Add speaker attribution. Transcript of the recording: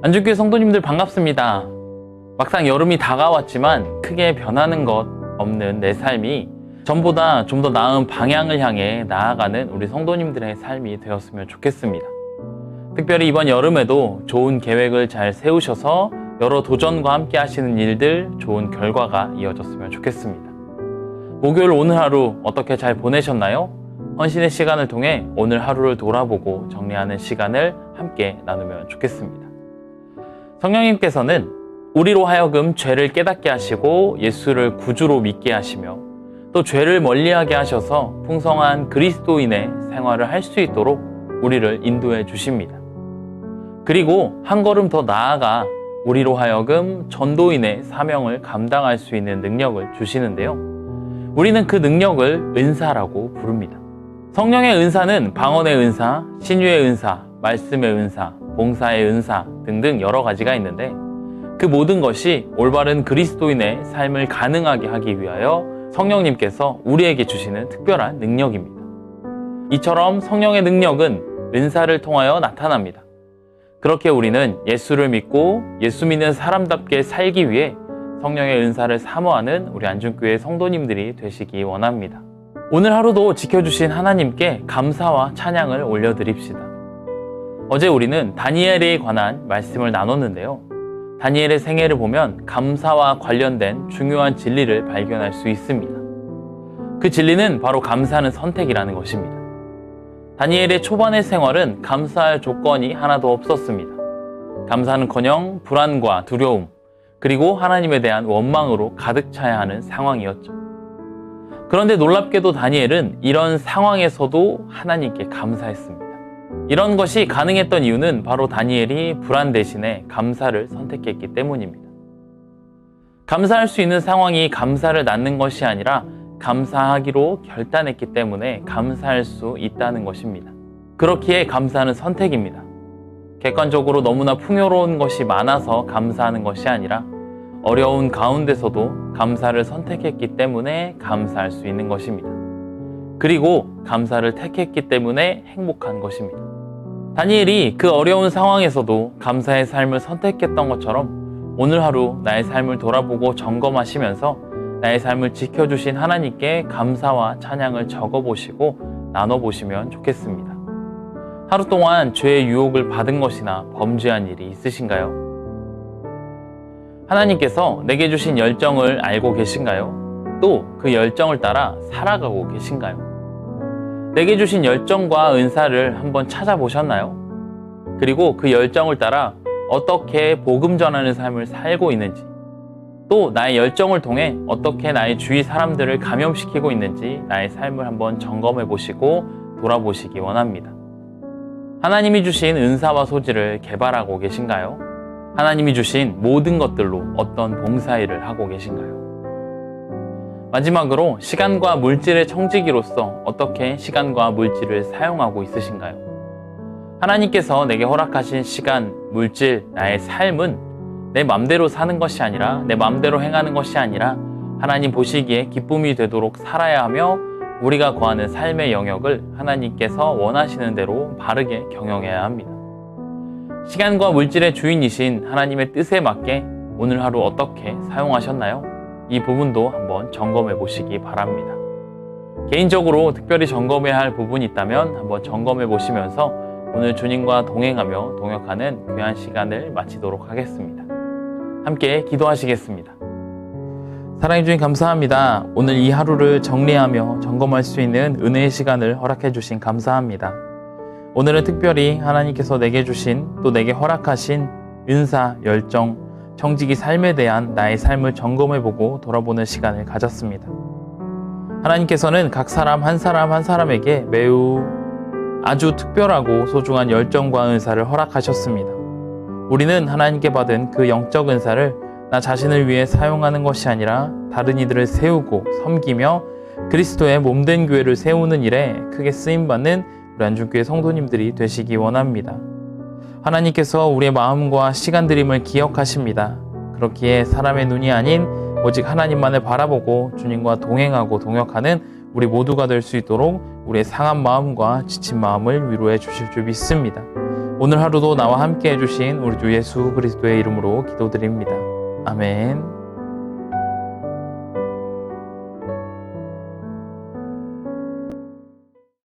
Speaker 1: 안주교회 성도님들 반갑습니다. 막상 여름이 다가왔지만 크게 변하는 것 없는 내 삶이 전보다 좀 더 나은 방향을 향해 나아가는 우리 성도님들의 삶이 되었으면 좋겠습니다. 특별히 이번 여름에도 좋은 계획을 잘 세우셔서 여러 도전과 함께 하시는 일들 좋은 결과가 이어졌으면 좋겠습니다. 목요일 오늘 하루 어떻게 잘 보내셨나요? 헌신의 시간을 통해 오늘 하루를 돌아보고 정리하는 시간을 함께 나누면 좋겠습니다. 성령님께서는 우리로 하여금 죄를 깨닫게 하시고 예수를 구주로 믿게 하시며 또 죄를 멀리하게 하셔서 풍성한 그리스도인의 생활을 할 수 있도록 우리를 인도해 주십니다. 그리고 한 걸음 더 나아가 우리로 하여금 전도인의 사명을 감당할 수 있는 능력을 주시는데요. 우리는 그 능력을 은사라고 부릅니다. 성령의 은사는 방언의 은사, 신유의 은사, 말씀의 은사, 봉사의 은사 등등 여러 가지가 있는데 그 모든 것이 올바른 그리스도인의 삶을 가능하게 하기 위하여 성령님께서 우리에게 주시는 특별한 능력입니다. 이처럼 성령의 능력은 은사를 통하여 나타납니다. 그렇게 우리는 예수를 믿고 예수 믿는 사람답게 살기 위해 성령의 은사를 사모하는 우리 안중교회 성도님들이 되시기 원합니다. 오늘 하루도 지켜주신 하나님께 감사와 찬양을 올려드립시다. 어제 우리는 다니엘에 관한 말씀을 나눴는데요. 다니엘의 생애를 보면 감사와 관련된 중요한 진리를 발견할 수 있습니다. 그 진리는 바로 감사하는 선택이라는 것입니다. 다니엘의 초반의 생활은 감사할 조건이 하나도 없었습니다. 감사는 커녕 불안과 두려움, 그리고 하나님에 대한 원망으로 가득 차야 하는 상황이었죠. 그런데 놀랍게도 다니엘은 이런 상황에서도 하나님께 감사했습니다. 이런 것이 가능했던 이유는 바로 다니엘이 불안 대신에 감사를 선택했기 때문입니다. 감사할 수 있는 상황이 감사를 낳는 것이 아니라 감사하기로 결단했기 때문에 감사할 수 있다는 것입니다. 그렇기에 감사는 선택입니다. 객관적으로 너무나 풍요로운 것이 많아서 감사하는 것이 아니라 어려운 가운데서도 감사를 선택했기 때문에 감사할 수 있는 것입니다. 그리고 감사를 택했기 때문에 행복한 것입니다. 다니엘이 그 어려운 상황에서도 감사의 삶을 선택했던 것처럼 오늘 하루 나의 삶을 돌아보고 점검하시면서 나의 삶을 지켜주신 하나님께 감사와 찬양을 적어보시고 나눠보시면 좋겠습니다. 하루 동안 죄의 유혹을 받은 것이나 범죄한 일이 있으신가요? 하나님께서 내게 주신 열정을 알고 계신가요? 또 그 열정을 따라 살아가고 계신가요? 내게 주신 열정과 은사를 한번 찾아보셨나요? 그리고 그 열정을 따라 어떻게 복음 전하는 삶을 살고 있는지, 또 나의 열정을 통해 어떻게 나의 주위 사람들을 감염시키고 있는지 나의 삶을 한번 점검해 보시고 돌아보시기 원합니다. 하나님이 주신 은사와 소질을 개발하고 계신가요? 하나님이 주신 모든 것들로 어떤 봉사일을 하고 계신가요? 마지막으로 시간과 물질의 청지기로서 어떻게 시간과 물질을 사용하고 있으신가요? 하나님께서 내게 허락하신 시간, 물질, 나의 삶은 내 맘대로 사는 것이 아니라 내 맘대로 행하는 것이 아니라 하나님 보시기에 기쁨이 되도록 살아야 하며 우리가 거하는 삶의 영역을 하나님께서 원하시는 대로 바르게 경영해야 합니다. 시간과 물질의 주인이신 하나님의 뜻에 맞게 오늘 하루 어떻게 사용하셨나요? 이 부분도 한번 점검해 보시기 바랍니다. 개인적으로 특별히 점검해야 할 부분이 있다면 한번 점검해 보시면서 오늘 주님과 동행하며 동역하는 귀한 시간을 마치도록 하겠습니다. 함께 기도하시겠습니다. 사랑해 주님 감사합니다. 오늘 이 하루를 정리하며 점검할 수 있는 은혜의 시간을 허락해 주신 감사합니다. 오늘은 특별히 하나님께서 내게 주신 또 내게 허락하신 은사, 열정, 정직이 삶에 대한 나의 삶을 점검해보고 돌아보는 시간을 가졌습니다. 하나님께서는 각 사람 한 사람 한 사람에게 매우 아주 특별하고 소중한 열정과 은사를 허락하셨습니다. 우리는 하나님께 받은 그 영적 은사를 나 자신을 위해 사용하는 것이 아니라 다른 이들을 세우고 섬기며 그리스도의 몸된 교회를 세우는 일에 크게 쓰임받는 우리 안중교회 성도님들이 되시기 원합니다. 하나님께서 우리의 마음과 시간 드림을 기억하십니다. 그렇기에 사람의 눈이 아닌 오직 하나님만을 바라보고 주님과 동행하고 동역하는 우리 모두가 될 수 있도록 우리의 상한 마음과 지친 마음을 위로해 주실 줄 믿습니다. 오늘 하루도 나와 함께 해주신 우리 주 예수 그리스도의 이름으로 기도드립니다. 아멘.